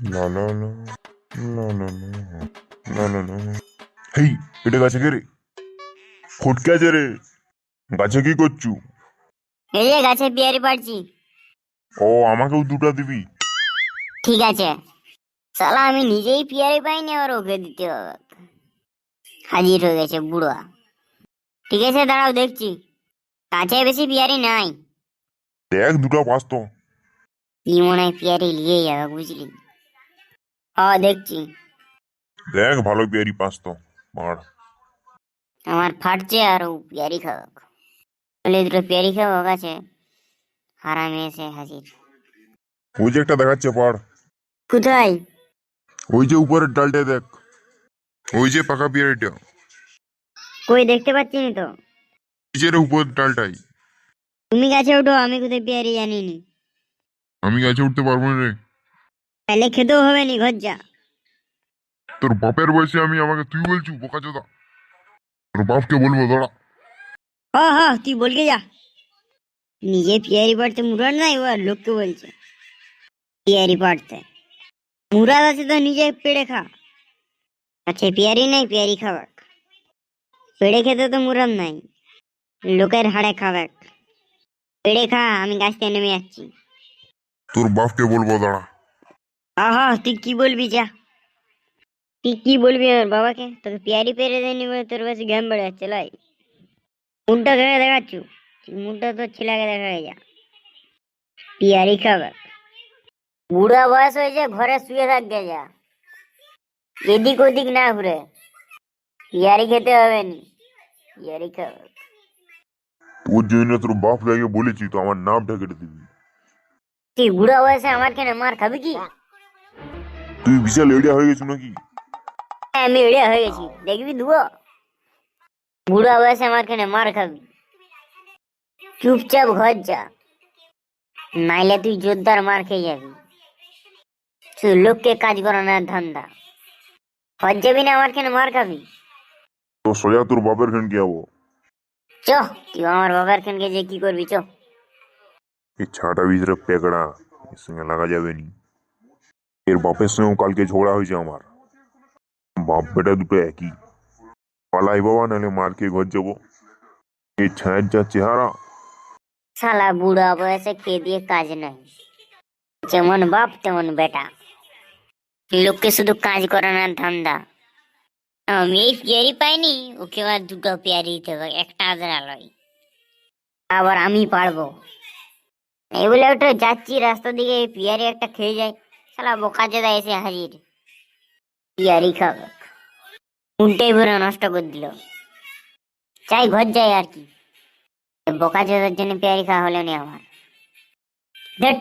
লা লা লা লা লা লা লা লা। হেই এটা গাছে কে রে? ফটকে আছে রে। গাছে কি করছু? এই যে গাছে পেয়ারি পাড়ছি। ও আমাকেও দুটা দিবি। ঠিক আছে। সালা আমি নিজেই পেয়ারি পাইনি আর ওকে দিতে হবে। হাজির হয়ে গেছে বুড়া ঠিক আছে দাঁড়াও দেখছি। কাছে বেশি পেয়ারি নাই। দেখ দুটা পাস তো কি মনে হয় পেয়ারি নিয়ে যাবে বুঝলি? ও দেখছি। দেখ ভালো পেয়ারি পাস তো মার। আমার ফাটছে আর ও পেয়ারি খাওয়াক। বলে দুটো পেয়ারি খাওয়াক আছে। হারামে এসে হাজির। ওই যে একটা দেখাচ্ছে পাড় কোথায়? ওই যে উপরের ডালটা দেখ। ওই যে পাকা পেয়ারিটা কই দেখতে পাচ্ছি না তো? নিচের উপর ডালটাই। তুমি গাছে ওঠো আমি কোথায় পেয়ারি জানিনি আমি গাছে উঠতে পারব না রে। তাহলে খেতেও হবে নি ঘর যা তোর বাপের বয়সে আমি আমাকে তুই বলছু? বোকা চোদা। তোর বাপকে বলব দাঁড়া। হ হ তুই বলকে যা। নিজে পিয়ারি পাড়তে মুরাদ নাই ও লোককে বলছে। পিয়ারি পাড়তে। মুরাদ আছে তো নিজে পেড়ে খা। আচ্ছা পিয়ারি নাই পিয়ারি খাবাক। পেড়ে খেতে তো মুরাদ নাই। লোকের হাড়ে খাবাক। পেড়ে খা আমি গাছ থেকে নেমে যাচ্ছি। তোর বাপকে বলব দাঁড়া। হ্যাঁ তুই কি বলবি যা। তুই কি বলবি আমার বাবাকে? তোকে পিয়ারি পেরে দেয়নি বলে তোর কাছে ঘ্যাম বেড়ে যাচ্ছে লাই। মুখটা ধরে দেখাচ্ছু? মুখটা তো ছেলেকে দেখা যা। পিয়ারি খাবে। বুড়া বয়স হয়েছে ঘরে শুয়ে থাকবে যা। এদিক ওদিক না ঘুরে। পিয়ারি খেতে হবে নি। পিয়ারি খাবে। তোর জন্য তোর বাপ লাগে বলেছি তো আমার নামটা কেটে দিবি। তুই বুড়া বয়সে আমার কেন মার খাবি কি? তুই বিশাল এরিয়া হয়ে গেছো নাকি? হ্যাঁ, আমি এড়িয়া হয়ে গেছি। দেখবি দুবো বুড়া বয়সে আমার কেন মার খাবি। চুপচাপ ঘর যা। নাইলে তুই জোরদার মার খেয়ে যাবি। লোককে কাজ করানোর ধান্দা। ঘর যাবি না আমার কেন মার খাবি। তো সোজা তোর বাপের খান কি যাব। চ তুই আমার বাবার খানকে যে কি করবি চ। এই ছাটা ভিতরে পেকড়া সঙ্গে লাগা যাবে নি। এর বাপের সঙ্গেও কালকে ঝগড়া হয়েছে আমার বাপ বেটা দুটো একই পালাই বাবা নাহলে মার খেয়ে ঘর যাব এই ছায়ের যা চেহারা শালা বুড়া বয়সে খেয়ে দিয়ে কাজ নাই যেমন বাপ তেমন বেটা লোককে শুধু কাজ করানোর ধান্দা আমি এই পেয়ারি পাইনি ওকে আবার দুটো পেয়ারি দিতে হবে একটা আদার আলোয় আবার আমি পারব এই বলে যাচ্ছি রাস্তা দিকে পিয়ারি একটা খেয়ে যায় শালা বোকা জেদা এসে হাজির। ইয়ারি খাব। উল্টেই ভরে নষ্ট করে দিল। চাই ঘর যায় আর কি। বোকা জোদার জন্য পেয়ারি খাওয়া হলো নি আমার। দেখ।